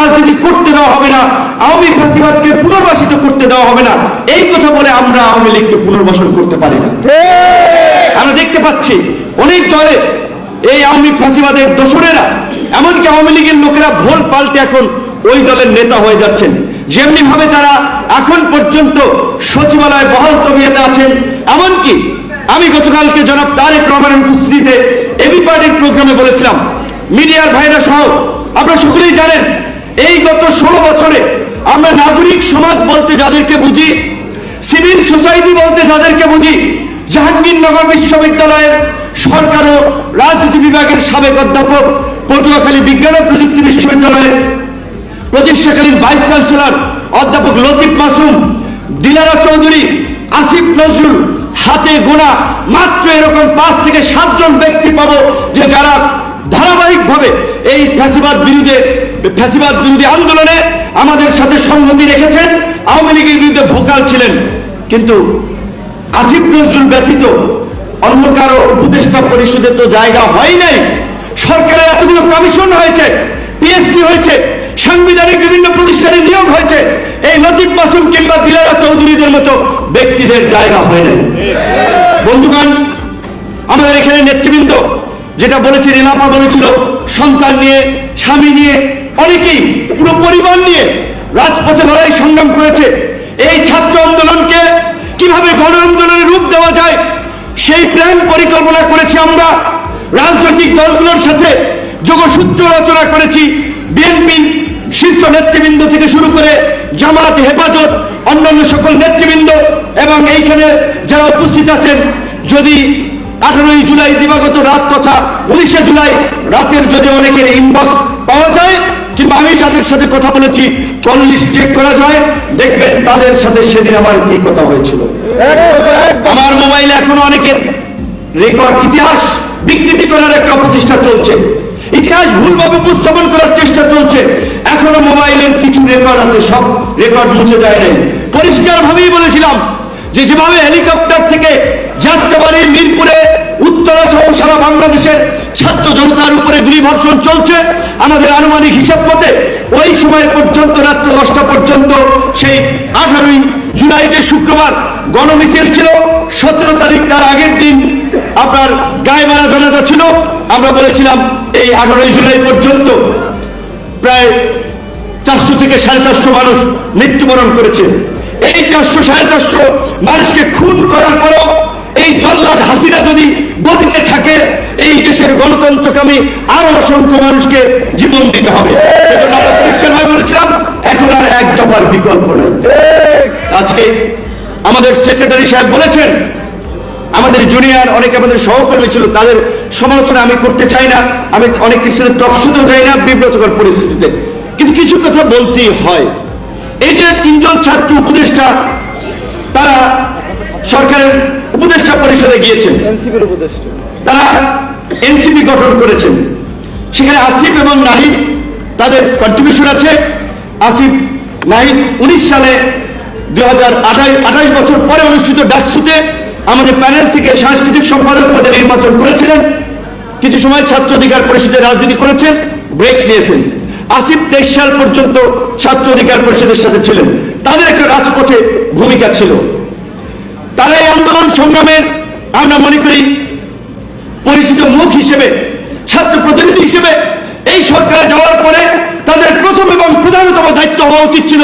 রাজনীতি করতে দেওয়া হবে না, আওয়ামী ফ্যাসিবাদকে পুনর্বাসিত করতে দেওয়া হবে না, এই কথা বলে আমরা আওয়ামী লীগকে পুনর্বাসন করতে পারি না। আমরা দেখতে পাচ্ছি অনেক দলে এই আওয়ামী ফ্যাসিবাদের দোসরেরা, এমনকি আওয়ামী লীগের লোকেরা ভোল পাল্টে এখন ওই দলের নেতা হয়ে যাচ্ছেন। যেমনি ভাবে তারা এখন পর্যন্ত সচিবালয় বহাল তবিয়াতে আছেন, এমনকি আমি গতকালকে জনাব তারেক রহমানের উপস্থিতিতে এবি পার্টির প্রোগ্রামে বলেছিলাম, মিডিয়ার ভাইরা সহ, আপনারা সকলেই জানেন এই গত ষোলো বছরে আমরা নাগরিক সমাজ বলতে যাদেরকে বুঝি, সিভিল সোসাইটি বলতে যাদেরকে বুঝি, জাহাঙ্গীরনগর বিশ্ববিদ্যালয়ের সরকার ও রাজনীতি বিভাগের সাবেক অধ্যাপক পটুয়াখালী বিজ্ঞান ও প্রযুক্তি বিশ্ববিদ্যালয়ের প্রতিষ্ঠাকালীন ভাইস চ্যান্সেলর অধ্যাপক লতিফ মাসুম, দিলারা চৌধুরী, আসিফ নজরুল, হাতে গোনা, মাত্র এরকম পাঁচ থেকে সাতজন ব্যক্তি পাবো যে যারা ধারাবাহিকভাবে এই ফ্যাসিবাদ বিরুদ্ধে ফ্যাসিবাদ বিরোধী আন্দোলনে আমাদের সাথে সংহতি রেখেছেন, আওয়ামী লীগের বিরুদ্ধে ভোকাল ছিলেন। কিন্তু আসিফ নজরুল ব্যতীত অন্য কারও উপদেষ্টা পরিষদে তো জায়গা হয় নাই। সরকারের এতগুলো কমিশন হয়েছে পিএসসি হয়েছে, সাংবিধানিক বিভিন্ন প্রতিষ্ঠানে নিয়োগ হয়েছে। এই লতিফ মাসুম কিংবা দিলারা চৌধুরীদের মতো ব্যক্তিদের জায়গা হয় নাই। বন্ধুগণ, আমাদের এখানে নেতৃবৃন্দ যেটা বলেছে রেলাপা বলেছিল, সন্তান নিয়ে, স্বামী নিয়ে অনেকেই পুরো পরিবার নিয়ে রাজপথে লড়াই সংগ্রাম করেছে। এই ছাত্র আন্দোলনকে কীভাবে গণ আন্দোলনের রূপ দেওয়া যায়, সেই প্ল্যান পরিকল্পনা করেছি আমরা। রাজনৈতিক দলগুলোর সাথে যোগসূত্র রচনা করেছি। বিএনপি শীর্ষ নেতৃবৃন্দ থেকে শুরু করে জামাত, হেফাজত, অন্যান্য সকল নেতৃবৃন্দ এবং এইখানে যারা উপস্থিত আছেন, যদি আঠারোই জুলাই দিবাগত রাত তথা উনিশে জুলাই রাতের যদি অনেকের ইনবক্স পাওয়া যায় কিংবা আমি যাদের সাথে কথা বলেছি লিস্ট চেক করা যায়, দেখবেন তাদের সাথে সেদিন আমার কি কথা হয়েছিল। আমার মোবাইলে এখনও অনেকের রেকর্ড, ইতিহাস বিকৃতি করার একটা প্রচেষ্টা চলছে। ইতিহাস ভুলভাবে উপস্থাপন করার চেষ্টা চলছে। এখনও মোবাইলের কিছু রেকর্ড আছে, সব রেকর্ড মুছে যায় নাই। পরিষ্কার ভাবেই বলেছিলাম যে, যেভাবে হেলিকপ্টার থেকে যাত্রাবাড়ি মিরপুরে উত্তরা সহ সারা বাংলাদেশের ছাত্র জনতার উপরে গুলিবর্ষণ চলছে। আমাদের আনুমানিক হিসাব মতে ওই সময় পর্যন্ত, রাত্র দশটা পর্যন্ত, সেই আঠারোই জুলাই যে শুক্রবার গণমিছিল ছিল, সতেরো তারিখ তার আগের দিন আপনার গায়ে মারা জানাজা ছিল। আমরা বলেছিলাম এই আঠারোই জুলাই পর্যন্ত প্রায় চারশো থেকে সাড়ে চারশো মানুষ মৃত্যুবরণ করেছে। এই চারশো সাড়ে চারশো মানুষকে খুন করার পরও এই জল্লাদ হাসিনা যদি গতিতে থাকে, এই দেশের গণতন্ত্রকামী আরও অসংখ্য মানুষকে জীবন দিতে হবে। বলেছিলাম, এখন আর এক দফার বিকল্প নেই। আজকে আমাদের সেক্রেটারি সাহেব বলেছেন, আমাদের জুনিয়র অনেক আমাদের সহকর্মী ছিল, তাদের সমালোচনা আমি করতে চাই না, আমি অনেক কিছু টকশুতেও যাই না, বিব্রতকর পরিস্থিতিতে। কিন্তু কিছু কথা বলতেই হয়। এই যে তিনজন ছাত্র উপদেষ্টা, তারা সরকারের উপদেষ্টা পরিষদে গিয়েছেন। এনসিপির উপদেষ্টা। তারা এনসিপি গঠন করেছেন। সেখানে আসিফ এবং নাহিদ তাদের কন্ট্রিবিউশন আছে। আসিফ নাহিদ উনিশ সালে দুই হাজার আঠাশ বছর পরে অনুষ্ঠিত ডাকসুতে আমাদের প্যানেল থেকে সাংস্কৃতিক সম্পাদক পদে নির্বাচন করেছিলেন। কিছু সময় ছাত্র অধিকার পরিষদের রাজনীতি করেছেন ব্রেক নিয়েছেন। আসিফ তেইশ সাল পর্যন্ত ছাত্র অধিকার পরিষদের সাথে ছিলেন। তাদের একটা রাজপথে ভূমিকা ছিল। আন্দোলন সংগ্রামের আমরা মনে করি পরিচিত মুখ হিসেবে, ছাত্র প্রতিনিধি হিসেবে এই সরকারে যাওয়ার পরে তাদের প্রথম এবং প্রধানতম দায়িত্ব হওয়া উচিত ছিল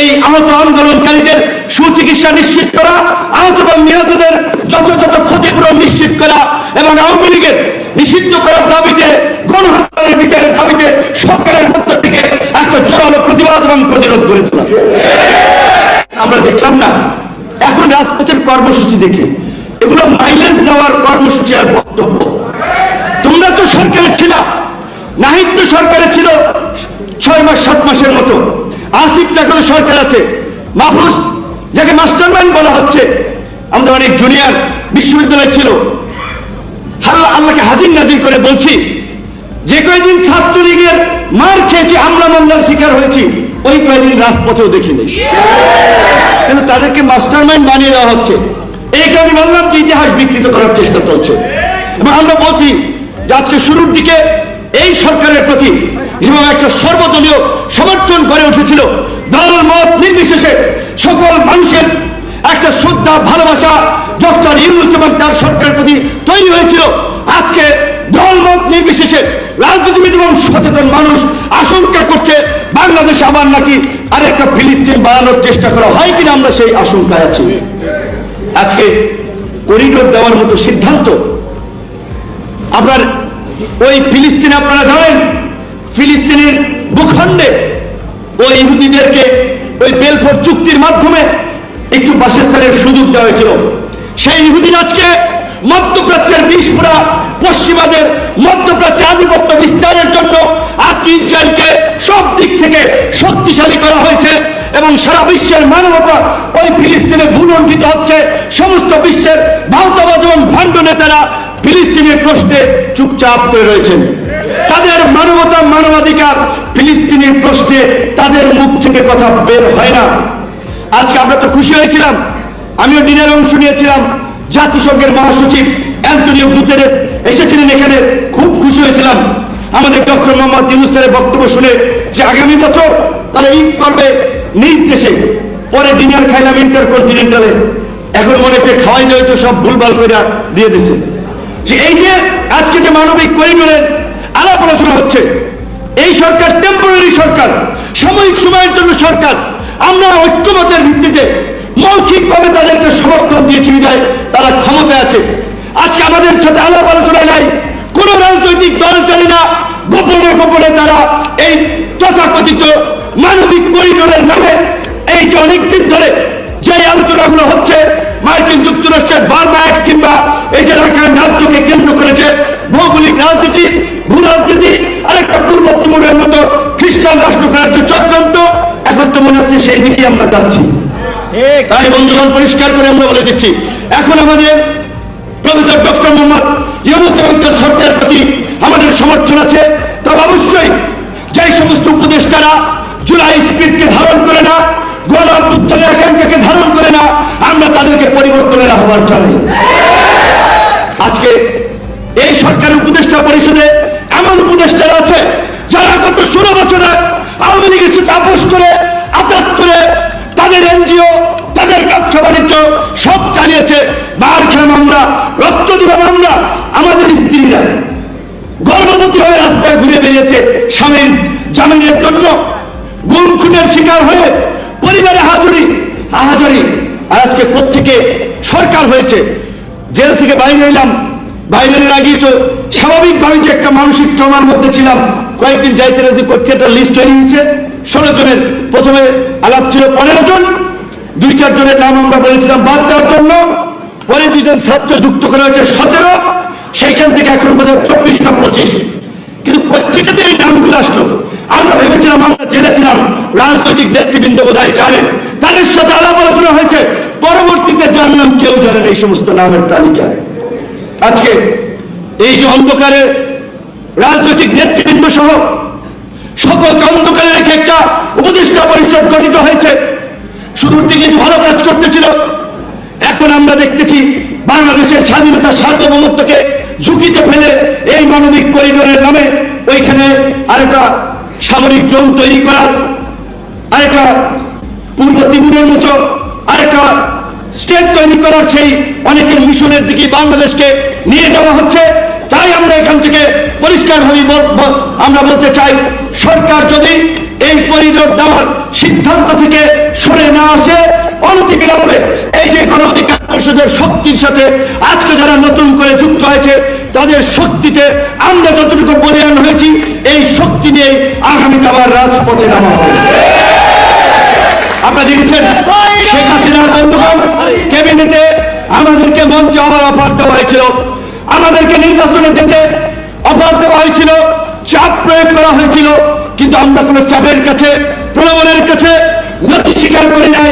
এই আহত আন্দোলনকারীদের সুচিকিৎসা নিশ্চিত করা, আহত এবং নিহতদের যথাযথ ক্ষতিপূরণ নিশ্চিত করা এবং আওয়ামী লীগের নিষিদ্ধ করার দাবিতে গণহত্যার বিচারের দাবিতে সরকারের মধ্য থেকে একটা জোরালো প্রতিবাদ এবং প্রতিরোধ গড়ে তোলা আমরা দেখলাম না এখন রাজপথের কর্মসূচি দেখি। এগুলো মাইলেজ নেওয়ার কর্মসূচি আর বক্তব্য। তোমরা তো সরকারে ছিল। নাহিদ তো সরকারে ছিল ছয় মাস, সাত মাসের মতো। আসিফ তো এখনও সরকার আছে। মাহফুজ, যাকে মাস্টার বলা হচ্ছে, আমাদের অনেক জুনিয়র বিশ্ববিদ্যালয় ছিল। হাল্লা আল্লাহকে হাজির নাজির করে বলছি, যে কয়দিন ছাত্রলীগের মার খেয়েছি, হামলা মামলার শিকার হয়েছি, ওই কয়দিন রাজপথেও দেখিনি। কিন্তু তাদেরকে মাস্টার মাইন্ড বানিয়ে দেওয়া হচ্ছে। এই কারণে বললাম যে ইতিহাস বিকৃত করার চেষ্টা চলছে। এবং আমরা বলছি যে আজকে শুরুর দিকে এই সরকারের প্রতি একটা সর্বদলীয় সমর্থন গড়ে উঠেছিল দল মত নির্বিশেষে সকল মানুষের একটা শ্রদ্ধা, ভালোবাসা ডক্টর ইউনুস এবং তার সরকারের প্রতি তৈরি হয়েছিল। আজকে দল মত নির্বিশেষে রাজনীতিবিদ এবং সচেতন মানুষ আশঙ্কা করছে, বাংলাদেশে আবার নাকি আরেকটা ফিলিস্তিন বানানোর চেষ্টা করা হয় কিনা আমরা সেই আশঙ্কায় আছি। আজকে করিডোর দেওয়ার মতো সিদ্ধান্ত। আপনার ওই ফিলিস্তিনে আপনারা জানেন ফিলিস্তিনের ভূখণ্ডে ওই ইহুদিদেরকে ওই বেলফোর চুক্তির মাধ্যমে একটু বাসস্থানের সুযোগ দেওয়া হয়েছিল। সেই ইহুদিন আজকে মধ্যপ্রাচ্যের বিস্ফোরা পশ্চিমাদের মধ্যপ্রাচ্যে আধিপত্য বিস্তারের জন্য আজকে ইসরায়েলকে সব দিক থেকে শক্তিশালী করা হয়েছে। এবং সারা বিশ্বের মানবতা ওই ফিলিস্তিনে ভুলণ্ঠিত হচ্ছে। সমস্ত বিশ্বের ভারতবাজ এবং ভণ্ড নেতারা ফিলিস্তিনের প্রশ্নে চুপচাপ করে রয়েছেন। তাদের মানবতা, মানবাধিকার ফিলিস্তিনের প্রশ্নে তাদের মুখ থেকে কথা বের হয় না। আজকে আমরা তো খুশি হয়েছিলাম। আমিও দিনের অংশ নিয়েছিলাম। জাতিসংঘের মহাসচিব অ্যান্টনিও গুতেরেস এসেছিলেন এখানে। খুব খুশি হয়েছিলাম। আমাদের ডক্টর মোহাম্মদ ইউনুসের বক্তব্য শুনে যে আগামী বছর তারা ঈদ করবে নিজ দেশে, পরে ডিনার খাইলাম ইন্টার কন্টিনেন্টালে এখন মনে হচ্ছে খাওয়াই নয় তো সব ভুলভাল করে দিয়ে দিছে। যে এই যে আজকে যে মানবিক করিডোরের আলাপ আলোচনা হচ্ছে, এই সরকার টেম্পোরারি সরকার, সাময়িক সময়ের জন্য সরকার, আমরা ঐক্যমতের ভিত্তিতে মৌখিকভাবে তাদেরকে সমর্থন দিয়েছি বিদায় তারা ক্ষমতায় আছে। আজকে আমাদের সাথে আলাপ আলোচনায় নাই, কোন রাজনৈতিক দল চলে না, গোপনে গোপনে তারা এই তথাকথিত মানবিক করিডোরের নামে এই যে অনেকদিন ধরে যে আলোচনাগুলো হচ্ছে মার্কিন যুক্তরাষ্ট্রের বার্মা অ্যাক্ট কিংবা এই যে রাখার রাজ্যকে কেন্দ্র করেছে ভৌগোলিক রাজনীতি ভূ রাজনীতি আরেকটা পূর্ব তিমুরের মতো খ্রিস্টান রাষ্ট্র করার যে চক্রান্ত এখন তো মনে হচ্ছে সেই দিকে আমরা যাচ্ছি। তাই বন্ধুগণ পরিষ্কার করে আমরা বলে দিচ্ছি এখন আমাদের প্রফেসর ডক্টর মোহাম্মদ ইউনুস এবং তার সরকারের প্রতি আমাদের সমর্থন আছে তবে অবশ্যই যে সমস্ত উপদেষ্টারা জুলাই স্পিডকে ধারণ করে না গণ উত্তরের আকাঙ্ক্ষাকে ধারণ করে না, আমরা তাদেরকে পরিবর্তনের আহ্বান জানাই। আজকে এই সরকারের উপদেষ্টা পরিষদে এমন উপদেষ্টারা আছে, যারা গত ষোলো বছরে আওয়ামী লীগের সাথে আপোষ করে, আঘাত করে তাদের এনজিও, তাদের ব্যবসা বাণিজ্য সব চালিয়েছে। বার খেলাম আমরা, রক্ত দিলাম আমরা, আমাদের স্ত্রীরা। গর্ভবতী হয়ে রাস্তায় ঘুরে বেরিয়েছে স্বামীর জামিনের জন্য। গুম খুনের শিকার হয়ে পরিবারে হাজুরি হাজারি আজকে কোথেকে সরকার হয়েছে? জেল থেকে বাইরে এলাম বাইরের আগেই তো স্বাভাবিকভাবে যে একটা মানসিক ট্রমার মধ্যে ছিলাম। কয়েকদিন যাইতে রাজি করছে, একটা লিস্ট তৈরি হয়েছে। ষোলো জনের। প্রথমে আলাপ ছিল পনেরো জন। দুই, চার জনের নাম আমরা বলেছিলাম বাদ দেওয়ার জন্য। পরে দুজন ছাত্র যুক্ত করা হয়েছে সতেরো। সেইখান থেকে এখন বোধহয় চব্বিশ না পঁচিশ। কিন্তু পত্রিকাতে এই নামগুলো আসলো। আমরা ভেবেছিলাম, আমরা জেনেছিলাম রাজনৈতিক নেতৃবৃন্দ বোধ হয় জানেন। তাদের সাথে আলাপ আলোচনা হয়েছে। পরবর্তীতে জানলাম কেউ জানেন এই সমস্ত নামের তালিকায় আজকে এই যে অন্ধকারে রাজনৈতিক নেতৃবৃন্দ সহ সকল অন্ধকারে রেখে একটা উপদেষ্টা পরিষদ গঠিত হয়েছে। শুরুর দিকে ভালো কাজ করতেছিল। এখন আমরা দেখতেছি বাংলাদেশের স্বাধীনতা সার্বভৌমত্বকে ঝুঁকিতে ফেলে এই মানবিক করিডোরের নামে ওইখানে আরেকটা সামরিক জোন তৈরি করার, আরেকটা পূর্ব ত্রিপুরের মতো আরেকটা স্টেট তৈরি করার সেই অনেকের মিশনের দিকে বাংলাদেশকে নিয়ে যাওয়া হচ্ছে। তাই আমরা এখান থেকে পরিষ্কারভাবে আমরা বলতে চাই, সরকার যদি এই করিডোর দেওয়ার সিদ্ধান্ত থেকে সরে না আসে অনতিবিলম্বে এই যে গণ অধিকার পরিষদের শক্তির সাথে আজকে যারা নতুন করে যুক্ত হয়েছে, তাদের শক্তিতে আমরা যতটুকু বলিয়ান হয়েছি, এই শক্তি নিয়ে আগামীতে আবার রাজপথে নামা হবে। আপনারা দেখেছেন, শেখ হাসিনার বন্ধুগণ, ক্যাবিনেটে আমাদেরকে মঞ্চে আবার অফার দেওয়া হয়েছিল। আমাদেরকে নির্বাচনে যেতে অফার দেওয়া হয়েছিল, চাপ প্রয়োগ করা হয়েছিল। কিন্তু আমরা কোনো চাপের কাছে, প্রলোভনের কাছে নথি স্বীকার করি নাই,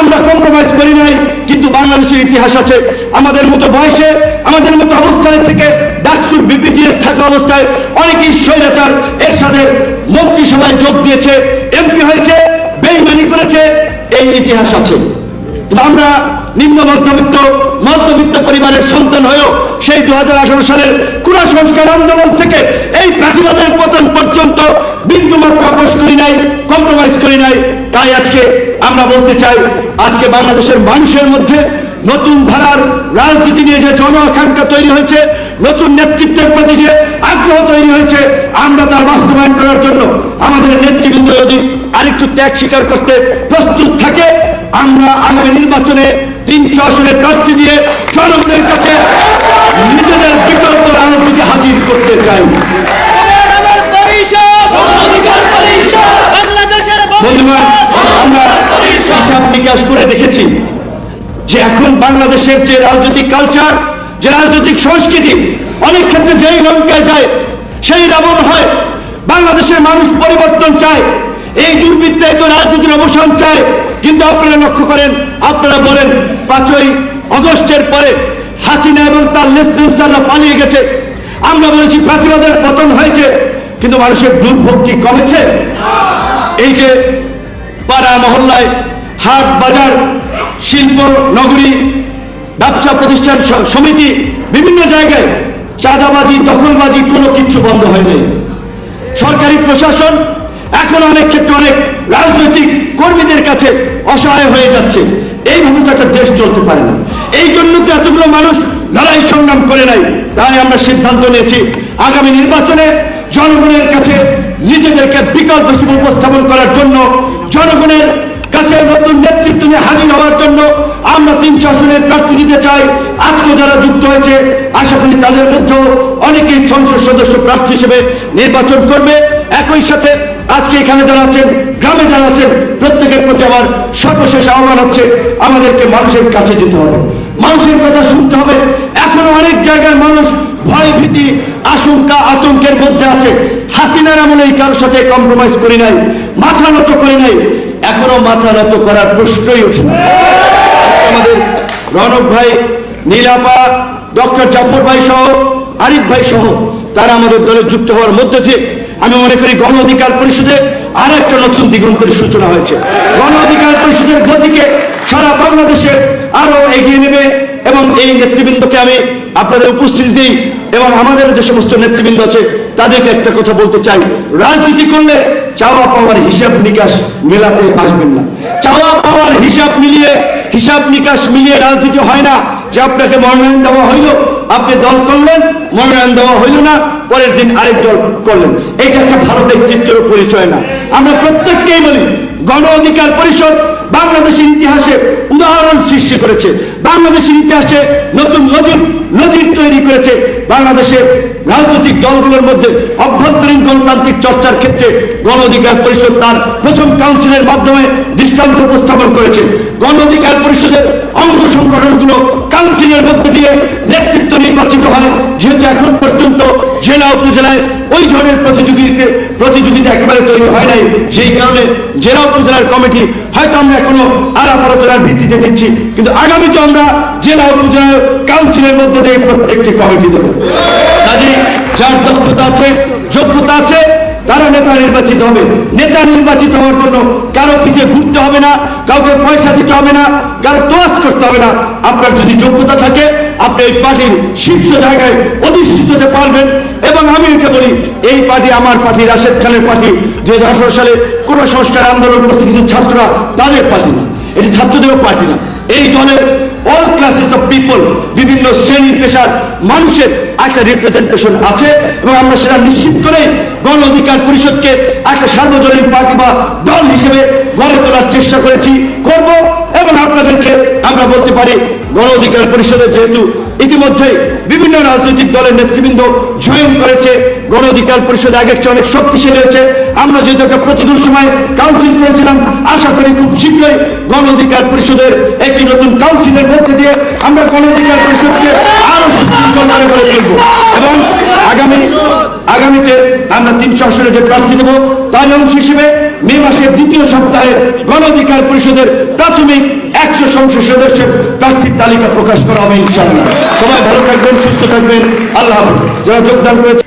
আমরা কম্প্রোমাইজ করি নাই, কিন্তু বাংলাদেশের ইতিহাস আছে, আমাদের মতো বয়সে, আমাদের মতো অবস্থানে থেকে ডাকসুর বিপিজিএস থাকা অবস্থায় এর সাথে মন্ত্রিসভায় যোগ দিয়েছে এমপি হয়েছে, বেইমানি করেছে, এই ইতিহাস আছে। আমরা নিম্ন মধ্যবিত্ত মধ্যবিত্ত পরিবারের সন্তান হয়েও সেই দু হাজার আঠারো সালের কুড়া সংস্কার আন্দোলন থেকে এই প্রাচীবাদের পতন পর্যন্ত নাই। তাই আজকে আমরা বলতে চাই, আজকে বাংলাদেশের মানুষের মধ্যে নতুন ধারার রাজনীতি নিয়ে যে জন আকাঙ্ক্ষা তৈরি হয়েছে, নতুন নেতৃত্বের প্রতি যে আগ্রহ তৈরি হয়েছে, আমরা তার বাস্তবায়ন করার জন্য আমাদের নেতৃবৃন্দ যদি আরেকটু ত্যাগ স্বীকার করতে প্রস্তুত থাকে, আমরা আগামী নির্বাচনে তিনশো আসনের প্রার্থী দিয়ে জনগণের কাছে নিজেদের বিকল্প রাজনীতি হাজির করতে চাই আমার পরিষদ অধিকার পরিষদ বাংলাদেশের হিসাব নিকাশ করে দেখেছি যে এখন বাংলাদেশের যে রাজনৈতিক কালচার যে রাজনৈতিক সংস্কৃতি, অনেক ক্ষেত্রে যেই লঙ্কায় যায়, সেই রাবণ হয়। বাংলাদেশের মানুষ পরিবর্তন চায়। এই দুর্বৃত্তায়িত রাজনীতির অবসান চায়। কিন্তু আপনারা লক্ষ্য করেন, আপনারা বলেন, পাঁচই অগস্টের পরে হাসিনা এবং তার লেসপেন্সাররা পালিয়ে গেছে। আমরা বলেছি ফাঁসিবাদের পতন হয়েছে। কিন্তু মানুষের দুর্ভোগ কি কমেছে? এই যে পাড়া মহল্লায় হাট বাজার, শিল্প, নগরী, ব্যবসা প্রতিষ্ঠান সমিতি, বিভিন্ন জায়গায় চাঁদাবাজি, দখলবাজি, কোনো কিছু বন্ধ হয়নি সরকারি প্রশাসন এখন অনেক ক্ষেত্রে অনেক রাজনৈতিক কর্মীদের কাছে অসহায় হয়ে যাচ্ছে। এইভাবে তো একটা দেশ চলতে পারে না। এই জন্য তো এতগুলো মানুষ লড়াই সংগ্রাম করে নাই। তাই আমরা সিদ্ধান্ত নিয়েছি, আগামী নির্বাচনে জনগণের কাছে নিজেদেরকে বিকল্প হিসেবে উপস্থাপন করার জন্য, জনগণের কাছে নতুন নেতৃত্ব নিয়ে হাজির হওয়ার জন্য আমরা তিন আসনের প্রার্থী দিতে চাই। আজকে যারা যুক্ত হয়েছে, আশা করি তাদের মধ্যেও অনেকেই সংসদ সদস্য প্রার্থী হিসেবে নির্বাচন করবে। একই সাথে আজকে এখানে যারা আছেন, গ্রামে যারা আছেন, প্রত্যেকের প্রতি আমার সর্বশেষ আহ্বান হচ্ছে, আমাদেরকে মানুষের কাছে যেতে হবে। মানুষের কথা শুনতে হবে। এখনও অনেক জায়গায় মানুষ ভয় ভীতি আশঙ্কা, আতঙ্কের মধ্যে আছে। হাসিনার আমলে এই কারোর সাথে কম্প্রোমাইজ করি নাই, মাথা নত করি নাই। এখনও মাথা নত করার প্রশ্নই আজকে আমাদের রনক ভাই, নীলাপা, ডক্টর জাফর ভাই সহ, আরিফ ভাই সহ, তারা আমাদের দলে যুক্ত হওয়ার মধ্যে দিয়ে আমি মনে করি গণ অধিকার পরিষদে আর একটা নতুন দিগন্তের সূচনা হয়েছে। গণ অধিকার পরিষদের গতিকে সারা বাংলাদেশে আরও এগিয়ে নেবে। এবং এই নেতৃবৃন্দকে আমি আপনাদের উপস্থিতি এবং আমাদের যে সমস্ত নেতৃবৃন্দ আছে, তাদেরকে একটা কথা বলতে চাই। রাজনীতি করলে চাওয়া পাওয়ার হিসাব নিকাশ মেলাতে আসবেন না। চাওয়া পাওয়ার হিসাব মিলিয়ে, হিসাব নিকাশ মিলিয়ে রাজনীতি হয় না। যে আপনাকে মনোনয়ন দেওয়া হইল, আপনি দল করলেন, মনোনয়ন দেওয়া হইল না, পরের দিন আরেক দল করলেন। এটা একটা ভালো ব্যক্তিত্বের পরিচয় না। আমরা প্রত্যেককেই বলি, গণ অধিকার পরিষদ বাংলাদেশের ইতিহাসে উদাহরণ সৃষ্টি করেছে। বাংলাদেশের ইতিহাসে নতুন নজির নজির তৈরি করেছে। বাংলাদেশের রাজনৈতিক দলগুলোর মধ্যে অভ্যন্তরীণ গণতান্ত্রিক চর্চার ক্ষেত্রে গণ অধিকার পরিষদ তার প্রথম কাউন্সিলের মাধ্যমে দৃষ্টান্ত উপস্থাপন করেছে। গণ অধিকার পরিষদের অঙ্গ সংগঠনগুলো কাউন্সিলের মধ্যে দিয়ে নেতৃত্ব নির্বাচিত হয়। যেহেতু এখন পর্যন্ত জেলা উপজেলায় ওই ধরনের প্রতিযোগিতা প্রতিযোগিতা একেবারে তৈরি হয় নাই। সেই কারণে জেলা উপজেলার কমিটি হয়তো আমরা এখনও আলাপ আলোচনার ভিত্তিতে দিচ্ছি কিন্তু আগামীতে আমরা জেলা উপজেলার কাউন্সিলের মধ্যে দিয়ে প্রত্যেকটি কমিটি দেবো। কাজেই যার দক্ষতা আছে, যোগ্যতা আছে, তারা নেতা নির্বাচিত হবে। নেতা নির্বাচিত হওয়ার জন্য কারও পিছিয়ে ঘুরতে হবে না, কাউকে পয়সা দিতে হবে না, কারও তোয়াজ করতে হবে না। আপনার যদি যোগ্যতা থাকে, আপনি এই পার্টির শীর্ষ জায়গায় অধিষ্ঠিত হতে পারবেন। এবং আমি এটা বলি এই পার্টি আমার পার্টি, রাশেদ খানের পার্টি। দুই হাজার আঠারো সালে কোন সংস্কার আন্দোলন করছে কিছু ছাত্ররা, তাদের পার্টি না। এটি ছাত্রদেরও পার্টি না। এই দলের অল ক্লাসেস অফ পিপল বিভিন্ন শ্রেণি পেশার মানুষের একটা রিপ্রেজেন্টেশন আছে এবং আমরা সেটা নিশ্চিত করে গণ অধিকার পরিষদকে একটা সার্বজনীন পার্টি বা দল হিসেবে গড়ে তোলার চেষ্টা করেছি, করব এবং আপনাদেরকে আমরা বলতে পারি গণ অধিকার পরিষদের যেহেতু ইতিমধ্যে বিভিন্ন রাজনৈতিক দলের নেতৃবৃন্দ জয়েন করেছে গণ অধিকার পরিষদ আগের চেয়ে অনেক শক্তিশালী হয়েছে। আমরা যেহেতু একটা প্রতিকূল সময় কাউন্সিল করেছিলাম, আশা করি খুব শীঘ্রই গণ অধিকার পরিষদের একটি নতুন কাউন্সিলের মধ্যে দিয়ে আমরা গণ অধিকার পরিষদকে আরও সুশৃঙ্খল করে তুলব। এবং আগামী, আগামীতে আমরা তিনশো আসনে যে প্রার্থী দেব তার অংশ হিসেবে মে মাসের দ্বিতীয় সপ্তাহে গণ অধিকার পরিষদের প্রাথমিক একশো সংসদ সদস্যের প্রার্থীর তালিকা প্রকাশ করা হবে ইনশাআল্লাহ। সবাই ভালো থাকবেন, সুস্থ থাকবেন। আল্লাহ যারা যোগদান করেছে